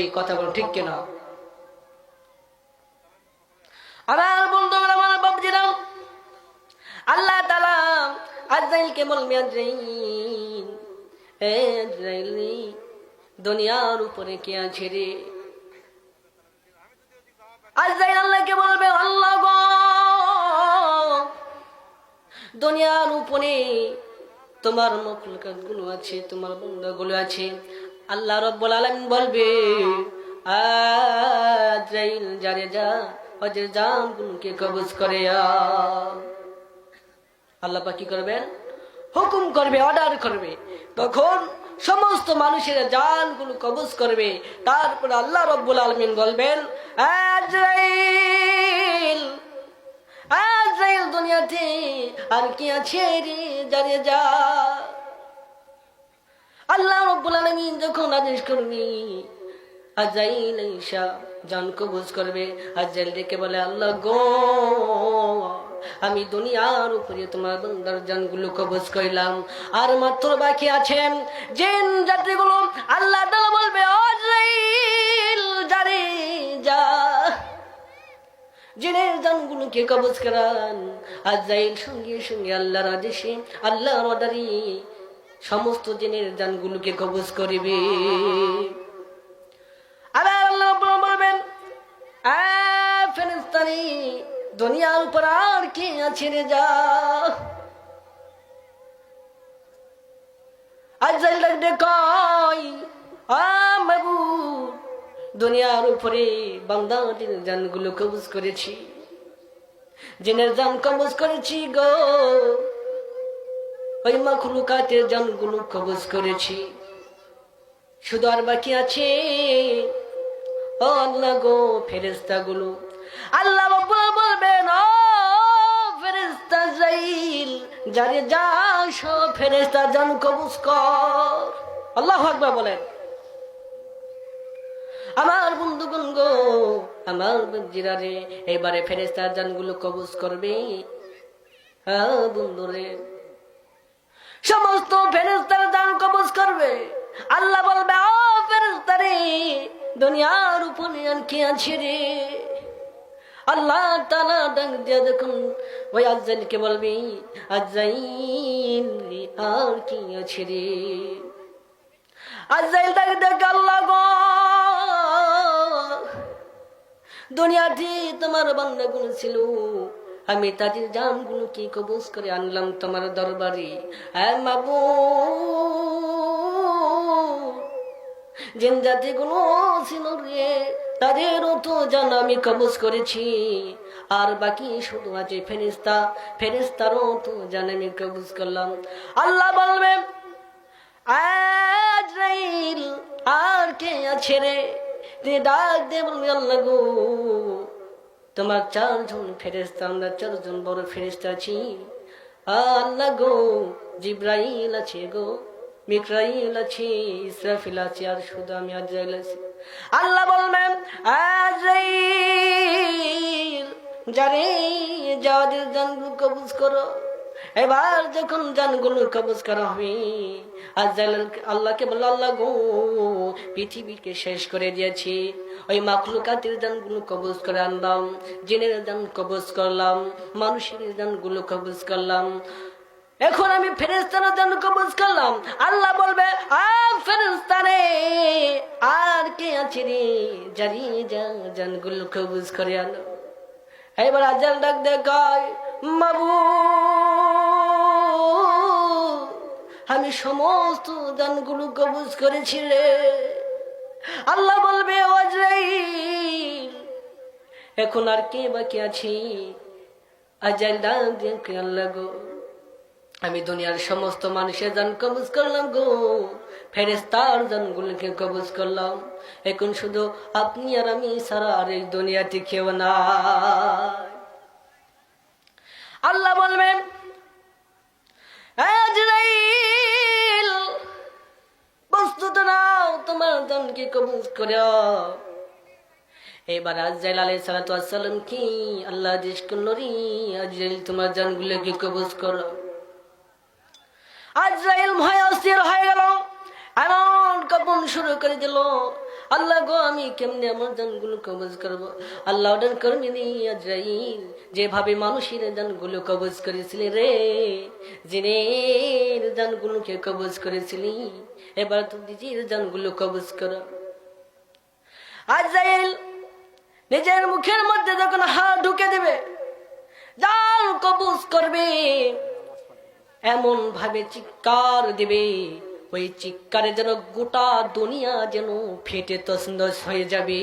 এই কথাগুলো ঠিক কিনা? আমার বন্ধুরা, আমার আল্লাহ তালা এ দুনিয়ার উপরে কে আছে রে? আল্লাহকে বলবে, আল্লাহ দুনিয়ার উপরে তোমার মখলুকাতগুলো আছে, তোমার বন্ধগুলো আছে আল্লাহ রব্বুল আলামিন বলবে আজরাইল জারে যা, হজের জান গুলোকে কবজ করে। আল্লাহ কি করবেন? হুকুম করবে, অর্ডার করবে। তখন সমস্ত মানুষের জানগুলো কবজ করবে। তারপর আল্লাহ রব্বুল আলমিন বলবেন আজরাইল আজরাইল দুনিয়াতে আর কি আছে রে জানে যা? আল্লাহ রব্বুল আলমিন যখন আদেশ করবি, আজাইল ঈশা জান করবে, আজাইল ডেকে বলে, আল্লাহ গো, আমি দুনিয়ার উপরে তোমার বন্দার জানগুলো কবজ কইলাম আর মাত্র বাকি আছেন জিন যাত্রীগুলো আল্লাহ তাআলা বলবে আজাইল জারে যা, জিনের জানগুলোকে কবজ করান। আজাইল সঙ্গে সঙ্গে আল্লাহর আদেশে, আল্লাহর অর্ডারে সমস্ত জিনের জানগুলোকে কবজ করিবে। আবার দুনিয়ার উপর আর কে আছে রে যা? আজাইল ডাকতে কই? আ মাবুদ, দুনিয়ার উপরে বান্দাদের জানগুলো কবজ করেছি। জিনের জান কবজ করেছি গো। ওই মাখলুকাতের জানগুলো কবজ করেছি। শুধু আর বাকি আছে ও আল্লাহ গো ফেরেস্তা গুলো আল্লাহ বলবেন, ও ফেরেস্তা জাইল, যারে যা সব ফেরেস্তা জান কবজ কর। আল্লাহ আকবার বলেন। আমার বন্ধুগণ গো, আমার বঞ্জিরারে এবারে ফেরেস্তার জানগুলো কবজ করবে। হ্যাঁ বন্ধুরে। সমস্ত ফেরেস্তার জান কবজ করবে। আল্লাহ বলবে, ও ফেরেস্তারে দুনিয়ার উপরে আর কি আছে রে। আল্লাহ তালা ডাক দিয়া দেখুন ওই আজাইলকে বলবি আজাইল আর কি আছে রে? আজাইল ডাক দেখ আল্লাহ গো দুনিয়াতে তোমার বান্দাগুলো ছিল। আমি তাদের জানগুলো কি কবজ করে আনলাম তোমার দরবারে। হ্যাঁ মাবু। জিন জাতি গুলো ছিল রে তাদেরও তো জান আমি কবজ করেছি। আর বাকি শুধু আছে ফেরিস্তা ফেরিস্তারও তো জান আমি কবজ করলাম। আল্লাহ বলবে, আজরাইল, আর কে আছে রে? ডাক দে আল্লাহ গো। তোমার চারজন ফেরেস্তা আমরা চারজন বড় ফেরেস্তা আছি। আল্লাহ গো, জিব্রাইল আছে গো মিকরাইল আছে, ইসরাফিল আছে, আর শুধু আমি আজরাইল আছি। আল্লাহ বলবেন, আজরাইল, যারে যাওয়াদের জানগুলো কবুজ করো। এবার যখন জানগুলো কবজ করা আজাল আল্লাহকে বলল, আল্লাহ গো, পৃথিবীকে শেষ করে দিয়েছি। ওই মাখলুকাতের জানগুলো কবজ করে আনলাম জিনের জান কবজ করলাম, মানুষের জানগুলো কবজ করলাম। এখন আমি ফেরেস্তানের জান কবজ করলাম। আল্লাহ বলবে ফেরেস্তারে আর কে আছে রে জারি যা জানগুলো কবজ করে আনো এবার আজাল ডাক দেখায় মাবু আমি সমস্ত দানগুলো কবজ করেছি রে। আল্লাহ বলবে এখন আর কে বাকি আছি? আজাইল দান দেখে আল্লাহ গো। আমি দুনিয়ার সমস্ত মানুষের জান কবজ করলাম গো। ফেরেস্তার জানগুলোকে কবজ করলাম। এখন শুধু আপনি আর আমি সারা আর এই দুনিয়াতে কেউ না আল্লাহ বলবেন বস্তুত নাও, তোমার জনকে কবুজ করে এবার আজরাইল আলাই সালাতাম কি? আল্লাহ আদেশ করল রে আজরাইল তোমার জানগুলোকে কবুজ করো। আজরাইল ভয় অস্থির হয়ে গেল, এমন কপন শুরু করে দিল। আল্লাহ গো, আমি কেমনে আমার জানগুলো কবজ করব? আল্লাহ অর্ডার করবি নি আজরাইল, যেভাবে মানুষের জানগুলো কবজ করেছিলি রে, জিনের জানগুলোকে কবজ করেছিলি। এবার তুমি নিজের জানগুলো কবজ করো। আজাইল নিজের মুখের মধ্যে যখন হাত ঢুকে দেবে জান কবজ করবে। এমন ভাবে চিৎকার দেবে, ওই চিৎকারে যেন গোটা দুনিয়া যেন ফেটে তসন্দস হয়ে যাবে।